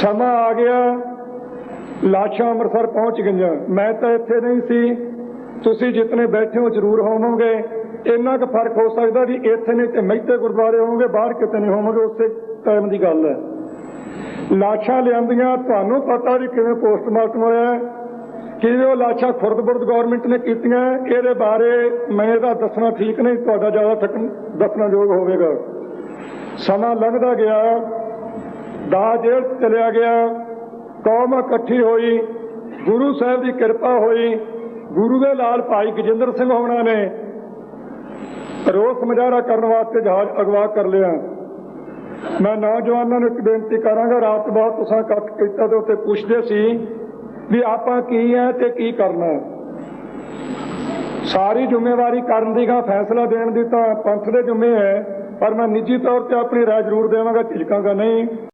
ਸਮਾਂ ਆ ਗਿਆ। ਲਾਸ਼ਾਂ ਅੰਮ੍ਰਿਤਸਰ ਪਹੁੰਚ ਗਈਆਂ। ਮੈਂ ਤਾਂ ਇੱਥੇ ਨਹੀਂ ਸੀ। ਤੁਸੀਂ ਜਿਤਨੇ ਬੈਠੇ ਹੋ ਜ਼ਰੂਰ ਹੋਵੋਗੇ। ਇੰਨਾ ਕੁ ਫ਼ਰਕ ਹੋ ਸਕਦਾ ਵੀ ਇੱਥੇ ਨਹੀਂ ਤੇ ਮਹਿਤੇ ਗੁਰਦੁਆਰੇ ਹੋਵੋਗੇ ਬਾਹਰ ਕਿਤੇ ਨਹੀਂ ਹੋਵੋਗੇ ਉਸੇ ਟਾਈਮ ਦੀ ਗੱਲ ਹੈ। ਲਾਸ਼ਾਂ ਲਿਆਂਦੀਆਂ। ਤੁਹਾਨੂੰ ਪਤਾ ਵੀ ਕਿਵੇਂ ਪੋਸਟਮਾਰਟਮ ਹੋਇਆ ਹੈ, ਕਿਵੇਂ ਉਹ ਲਾਸ਼ਾਂ ਖੁਰਦਬੁਰਦ ਗਵਰਨਮੈਂਟ ਨੇ ਕੀਤੀਆਂ ਇਹਦੇ ਬਾਰੇ ਮੈਂ ਇਹਦਾ ਦੱਸਣਾ ਠੀਕ ਨਹੀਂ। ਤੁਹਾਡਾ ਜ਼ਿਆਦਾ ਤੱਕ ਦੱਸਣਾ ਯੋਗ ਹੋਵੇਗਾ। ਸਮਾਂ ਲੰਘਦਾ ਗਿਆ। ਦਾ ਜੇਲ੍ਹ ਚਲਿਆ ਗਿਆ। ਕੌਮ ਇਕੱਠੀ ਹੋਈ। ਗੁਰੂ ਸਾਹਿਬ ਦੀ ਕਿਰਪਾ ਹੋਈ। ਗੁਰੂ ਦੇ ਲਾਲ ਭਾਈ ਗਜਿੰਦਰ ਸਿੰਘ ਹੋਣਾ ਨੇ ਰੋਸ ਮੁਜ਼ਾਹਰਾ ਕਰਨ ਵਾਸਤੇ ਜਹਾਜ਼ ਅਗਵਾ ਕਰ ਲਿਆ। ਮੈਂ ਨੌਜਵਾਨਾਂ ਨੂੰ ਇੱਕ ਬੇਨਤੀ ਕਰਾਂਗਾ, ਰਾਤ ਬਹੁਤ ਤੁਸੀਂ ਇਕੱਠ ਕੀਤਾ ਤੇ ਉੱਤੇ ਪੁੱਛਦੇ ਸੀ ਵੀ ਆਪਾਂ ਕੀ ਹੈ ਤੇ ਕੀ ਕਰਨਾ ਸਾਰੀ ਜ਼ਿੰਮੇਵਾਰੀ ਕਰਨ ਦੀ ਗਾ ਫੈਸਲਾ ਦੇਣ ਦੀ ਤਾਂ ਪੰਥ ਦੇ ਜ਼ਿੰਮੇ ਹੈ, ਪਰ ਮੈਂ ਨਿੱਜੀ ਤੌਰ ਤੇ ਆਪਣੀ ਰਾਏ ਜ਼ਰੂਰ ਦੇਵਾਂਗਾ, ਝਿਜਕਾਂਗਾ ਨਹੀਂ।